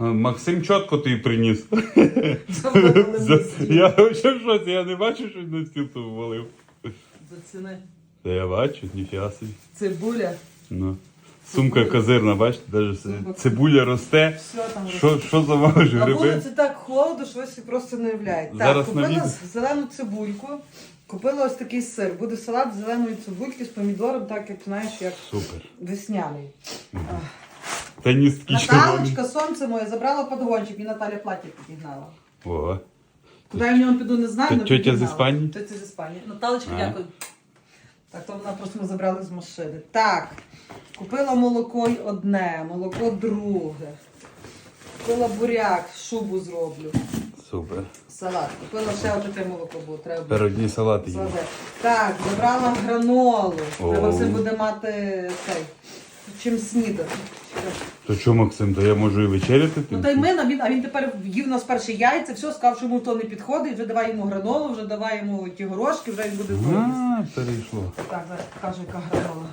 А, Максим чітко ти приніс. Я вообще в шоці, я не бачу, що він на стіл тут ввалив. Заціни. Та я бачу, ніфіга собі. Цибуля. Ну. Сумка козирна, бачите, навіть цибуля росте. Все там Що, що за ваші На гриби? вулиці так холодно, що собі просто не уявляєте. Так, Зараз купила навіду. зелену цибульку, купила ось такий сир. Буде салат з зеленої цибульки з помідором, так як знаєш, як Супер. весняний. Та ні. Наталочка, сонце моє, забрала подгончик і Наталя плаття підігнала. Ого. Куди я в нього піду, не знаю. Але тьотя з підігнала. Іспанії? Тьотя з Іспанії. Наталочка, А. дякую. Так, то вона просто ми забрали з машини. Так, купила молоко й одне, молоко друге. Купила буряк, шубу зроблю. Супер. Салат. Купила ще отаке молоко, бо треба. Тепер одні салати їмо. Так, забрала гранолу. О. Треба все буде мати цей. Чим снідати. То що, Максим, то я можу і вечеряти? Ну та й ми, а він, а він тепер їв нас перші яйця, все, сказав, що йому то не підходить, вже давай йому гранолу, вже давай йому ті горошки, вже він буде то їсти. А, перейшло. Так, зараз покажу, яка гранола.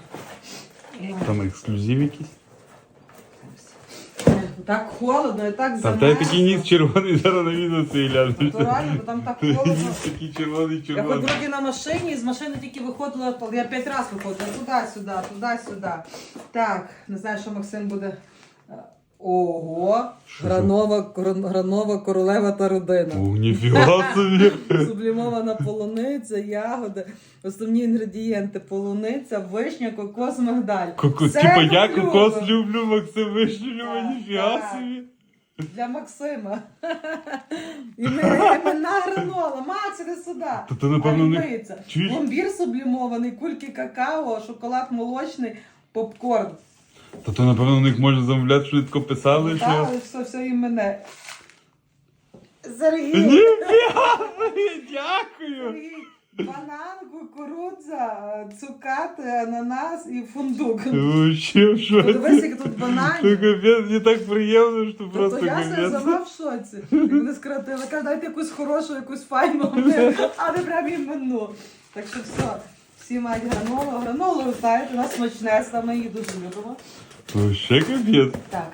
Там ексклюзив якийсь. Так холодно і так тебе такий ніс червоний, зараз на відео це глянеш. Натурально, бо там так холодно. Ніс такий червоний, Я хоч червоний. вроді на машині, з машини тільки виходила, я п'ять разів виходила туди-сюди, туди-сюди. Так, не знаю, що Максим буде. Е, Ого, Що це? гранова, гранова королева та родина. О, ніфіга собі. Сублімована полуниця, ягоди, основні інгредієнти полуниця, вишня, кокос, мигдаль. Коко, Все типа я люблю. кокос люблю, Максим вишню люблю, Так, ніфіга так. собі. Для Максима. Іме- Іменна гранола. Макс, іди сюди. Ти, напевно, не-. Чуєш? Пломбір сублімований, кульки какао, шоколад молочний, попкорн. Та то, напевно, у них можна замовляти, що тако писали, Так, що... але все, все імене. Сергій. Ніфіга собі, дякую. Сергій. Банан, кукурудза, цукати, ананас і фундук. Вообще в шоці. Подивись, як тут То бананів. капець, мені так приємно, що Тобто просто я себе капець. сама в шоці. Як Вони скоротили, кажуть, дайте якусь хорошу, якусь файну, а не прям іменну. Так що все, всі мають гранолу. Гранолу, знаєте, у нас смачне, саме її дуже любимо. Вообще капець. Так,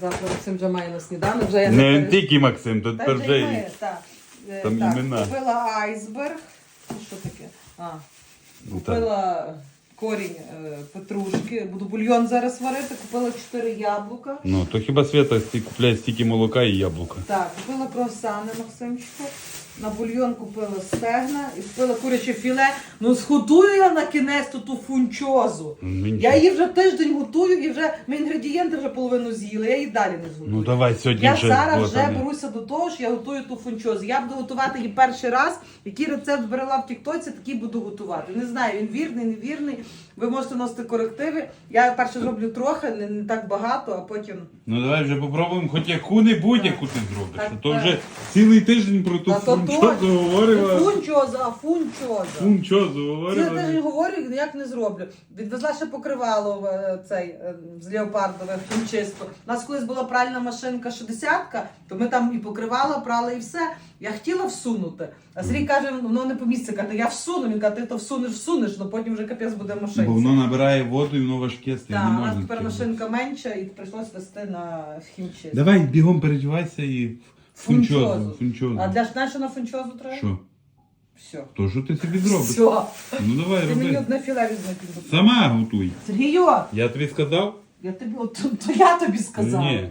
завтра Максим вже має на сніданок, вже я Не переж- тільки Максим, то Та тепер вже й ми, так. Е, Там так, імена. Купила айсберг. Ну, що таке? А, Ну, так. купила корінь е, петрушки. Буду бульйон зараз варити. Купила 4 яблука. Ну, то хіба Свята сті- купляє стільки молока і яблука. Так, купила круасани Максимчику. На бульйон купила стегна і купила куряче філе. Ну, схотую я на кінець ту фунчозу. Він Я її вже тиждень готую і вже ми інгредієнти вже половину з'їли, я її далі не зготую. Ну давай сьогодні Я вже зараз вже беруся до того, що я готую ту фунчозу. Я буду готувати її перший раз. Який рецепт брала в Тіктоці, такий буду готувати. Не знаю, він вірний, невірний. Ви можете носити корективи. Я перше зроблю трохи, не, не так багато, а потім. Ну давай вже попробуємо хоч яку-небудь, яку ти зробиш. Так, А то так. вже цілий тиждень про ту фунчозу точно. Не говорила. фунчоза, а фунчоза. Фунчозу Цілий говорила. тиждень говорю, ніяк не зроблю. Відвезла ще покривало е, цей е, з леопардове хімчистку. У нас колись була пральна машинка 60-ка, то ми там і покривала, прали, і все. Я хотіла всунути. А Сергій каже, воно не поміститься. Каже, я всуну. Він каже, ти то всунеш, всунеш, але потім вже капець буде Бо машинці. воно набирає воду і воно важке стає. Так, не у нас можна тепер машинка менша і прийшлось вести на хімчистку. Давай бігом передівайся і фунчозу. Фунчозу. А для знаєш, що на фунчозу треба? Що? Все. То що ти собі зробиш? Все. Ну давай, Ти мені роби. одне філе візьми підготуй. Сама готуй. Сергію, Я тобі сказав? я тобі, от, то, то я тобі сказала. Ні.